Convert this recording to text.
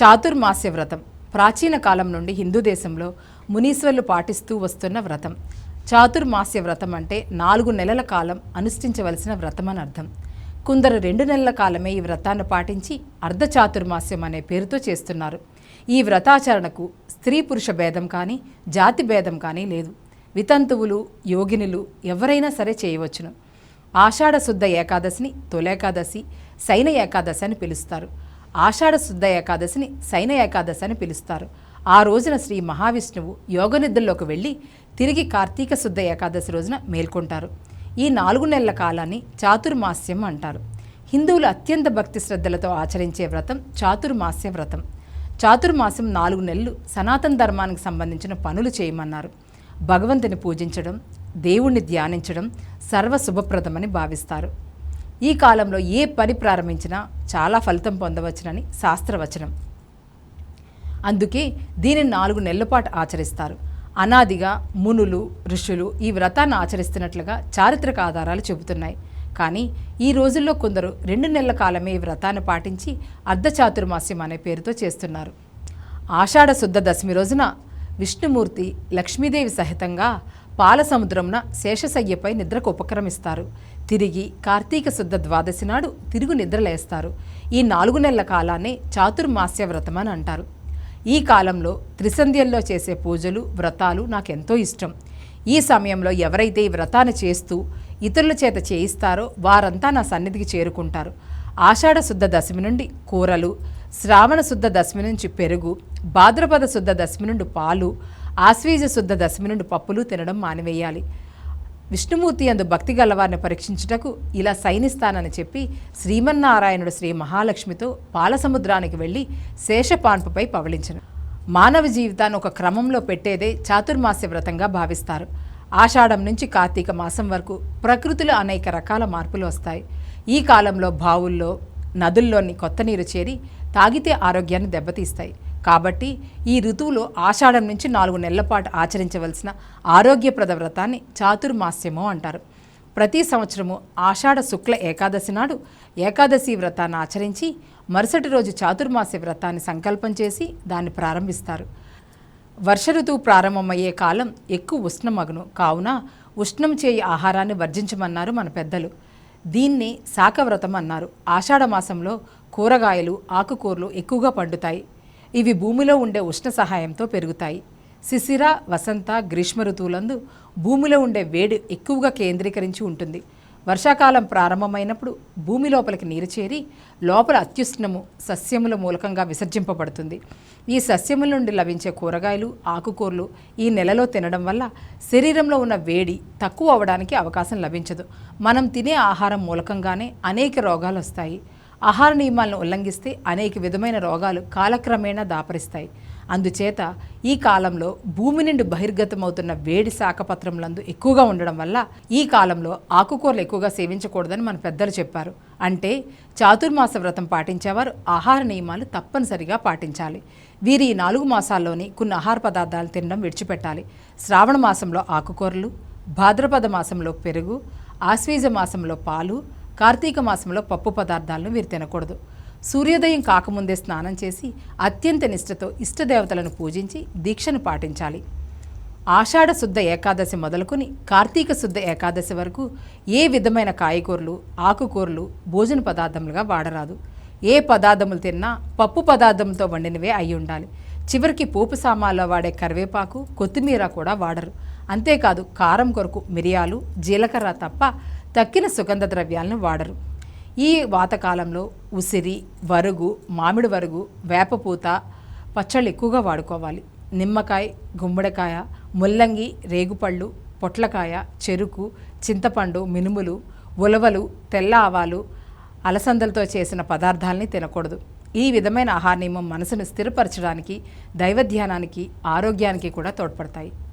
చాతుర్మాస్య వ్రతం. ప్రాచీన కాలం నుండి హిందూ దేశంలో మునీశ్వర్లు పాటిస్తూ వస్తున్న వ్రతం. చాతుర్మాస్య వ్రతం అంటే నాలుగు నెలల కాలం అనుష్ఠించవలసిన వ్రతం అని అర్థం. కొందరు రెండు నెలల కాలమే ఈ వ్రతాన్ని పాటించి అర్ధ చాతుర్మాస్యం అనే పేరుతో చేస్తున్నారు. ఈ వ్రతాచరణకు స్త్రీ పురుష భేదం కానీ జాతి భేదం కానీ లేదు. వితంతువులు యోగినులు ఎవరైనా సరే చేయవచ్చును. ఆషాఢశుద్ధ ఏకాదశిని తొలేకాదశి శైన ఏకాదశి అని పిలుస్తారు. ఆషాఢ శుద్ధ ఏకాదశిని శైన ఏకాదశి అని పిలుస్తారు. ఆ రోజున శ్రీ మహావిష్ణువు యోగనిద్రలోకి వెళ్ళి తిరిగి కార్తీక శుద్ధ ఏకాదశి రోజున మేల్కొంటారు. ఈ నాలుగు నెలల కాలాన్ని చాతుర్మాస్యం అంటారు. హిందువులు అత్యంత భక్తి శ్రద్ధలతో ఆచరించే వ్రతం చాతుర్మాస్య వ్రతం. చాతుర్మాసం నాలుగు నెలలు సనాతన ధర్మానికి సంబంధించిన పనులు చేయమన్నారు. భగవంతుని పూజించడం దేవుణ్ణి ధ్యానించడం సర్వ శుభప్రదమని భావిస్తారు. ఈ కాలంలో ఏ పని ప్రారంభించినా చాలా ఫలితం పొందవచ్చునని శాస్త్రవచనం. అందుకే దీనిని నాలుగు నెలల పాటు ఆచరిస్తారు. అనాదిగా మునులు ఋషులు ఈ వ్రతాన్ని ఆచరిస్తున్నట్లుగా చారిత్రక ఆధారాలు చెబుతున్నాయి. కానీ ఈ రోజుల్లో కొందరు రెండు నెలల కాలమే ఈ వ్రతాన్ని పాటించి అర్ధచాతుర్మాస్యం అనే పేరుతో చేస్తున్నారు. ఆషాఢ శుద్ధ దశమి రోజున విష్ణుమూర్తి లక్ష్మీదేవి సహితంగా పాల సముద్రంన శేషశయ్యపై నిద్రకు ఉపక్రమిస్తారు. తిరిగి కార్తీక శుద్ధ ద్వాదశి నాడు తిరుగు నిద్రలేస్తారు. ఈ నాలుగు నెలల కాలాన్ని చాతుర్మాస్య వ్రతం అని అంటారు. ఈ కాలంలో త్రిసంధ్యల్లో చేసే పూజలు వ్రతాలు నాకెంతో ఇష్టం. ఈ సమయంలో ఎవరైతే ఈ వ్రతాన్ని చేస్తూ ఇతరుల చేత చేయిస్తారో వారంతా నా సన్నిధికి చేరుకుంటారు. ఆషాఢ శుద్ధ దశమి నుండి కూరలు శ్రావణ శుద్ధ దశమి నుంచి పెరుగు భాద్రపద శుద్ధ దశమి నుండి పాలు ఆశ్వీజ శుద్ధ దశమి నుండి పప్పులు తినడం మానివేయాలి. విష్ణుమూర్తి అందు భక్తి గలవారిని పరీక్షించుటకు ఇలా సైనిస్తానని చెప్పి శ్రీమన్నారాయణుడు శ్రీ మహాలక్ష్మితో పాలసముద్రానికి వెళ్ళి శేషపాన్పుపై పవళించను. మానవ జీవితాన్ని ఒక క్రమంలో పెట్టేదే చాతుర్మాస్య వ్రతంగా భావిస్తారు. ఆషాఢం నుంచి కార్తీక మాసం వరకు ప్రకృతిలో అనేక రకాల మార్పులు వస్తాయి. ఈ కాలంలో బావుల్లో నదుల్లోని కొత్త నీరు చేరి తాగితే ఆరోగ్యాన్ని దెబ్బతీస్తాయి. కాబట్టి ఈ ఋతువులో ఆషాఢం నుంచి నాలుగు నెలల పాటు ఆచరించవలసిన ఆరోగ్యప్రద వ్రతాన్ని చాతుర్మాస్యము అంటారు. ప్రతి సంవత్సరము ఆషాఢ శుక్ల ఏకాదశి నాడు ఏకాదశి వ్రతాన్ని ఆచరించి మరుసటి రోజు చాతుర్మాస్య వ్రతాన్ని సంకల్పం చేసి దాన్ని ప్రారంభిస్తారు. వర్ష ఋతువు ప్రారంభమయ్యే కాలం ఎక్కువ ఉష్ణమగును. కావున ఉష్ణం చేయి ఆహారాన్ని వర్జించమన్నారు మన పెద్దలు. దీన్ని శాఖవ్రతం అన్నారు. ఆషాఢ మాసంలో కూరగాయలు ఆకుకూరలు ఎక్కువగా పండుతాయి. ఇవి భూమిలో ఉండే ఉష్ణ సహాయంతో పెరుగుతాయి. శిశిర వసంత గ్రీష్మ ఋతువులందు భూమిలో ఉండే వేడి ఎక్కువగా కేంద్రీకరించి ఉంటుంది. వర్షాకాలం ప్రారంభమైనప్పుడు భూమి లోపలికి నీరు చేరి లోపల అత్యుష్ణము సస్యముల మూలకంగా విసర్జింపబడుతుంది. ఈ సస్యముల నుండి లభించే కూరగాయలు ఆకుకూరలు ఈ నెలలో తినడం వల్ల శరీరంలో ఉన్న వేడి తక్కువ అవడానికి అవకాశం లభించదు. మనం తినే ఆహారం మూలకంగానే అనేక రోగాలు వస్తాయి. ఆహార నియమాలను ఉల్లంఘిస్తే అనేక విధమైన రోగాలు కాలక్రమేణా దాపరిస్తాయి. అందుచేత ఈ కాలంలో భూమి నుండి బహిర్గతమవుతున్న వేడి శాఖపత్రములందు ఎక్కువగా ఉండడం వల్ల ఈ కాలంలో ఆకుకూరలు ఎక్కువగా సేవించకూడదని మన పెద్దలు చెప్పారు. అంటే చాతుర్మాస వ్రతం పాటించేవారు ఆహార నియమాలు తప్పనిసరిగా పాటించాలి. వీరి ఈ నాలుగు మాసాల్లోని కొన్ని ఆహార పదార్థాలు తినడం విడిచిపెట్టాలి. శ్రావణ మాసంలో ఆకుకూరలు భాద్రపద మాసంలో పెరుగు ఆశ్వీజ మాసంలో పాలు కార్తీక మాసంలో పప్పు పదార్థాలను వీరు తినకూడదు. సూర్యోదయం కాకముందే స్నానం చేసి అత్యంత నిష్ఠతో ఇష్టదేవతలను పూజించి దీక్షను పాటించాలి. ఆషాఢ శుద్ధ ఏకాదశి మొదలుకొని కార్తీక శుద్ధ ఏకాదశి వరకు ఏ విధమైన కాయగూరలు ఆకుకూరలు భోజన పదార్థములుగా వాడరాదు. ఏ పదార్థములు తిన్నా పప్పు పదార్థంతో వండినవే అయి ఉండాలి. చివరికి పోపు సామాన్లో వాడే కరివేపాకు కొత్తిమీర కూడా వాడరు. అంతేకాదు కారం కొరకు మిరియాలు జీలకర్ర తప్ప తక్కిన సుగంధ ద్రవ్యాలను వాడరు. ఈ వాతకాలంలో ఉసిరి వరుగు మామిడి వరుగు వేపపూత పచ్చళ్ళు ఎక్కువగా వాడుకోవాలి. నిమ్మకాయ గుమ్మడికాయ ముల్లంగి రేగుపళ్ళు పొట్లకాయ చెరుకు చింతపండు మినుములు ఉలవలు తెల్ల ఆవాలు అలసందలతో చేసిన పదార్థాలని తినకూడదు. ఈ విధమైన ఆహార నియమం మనసును స్థిరపరచడానికి దైవధ్యానానికి ఆరోగ్యానికి కూడా తోడ్పడతాయి.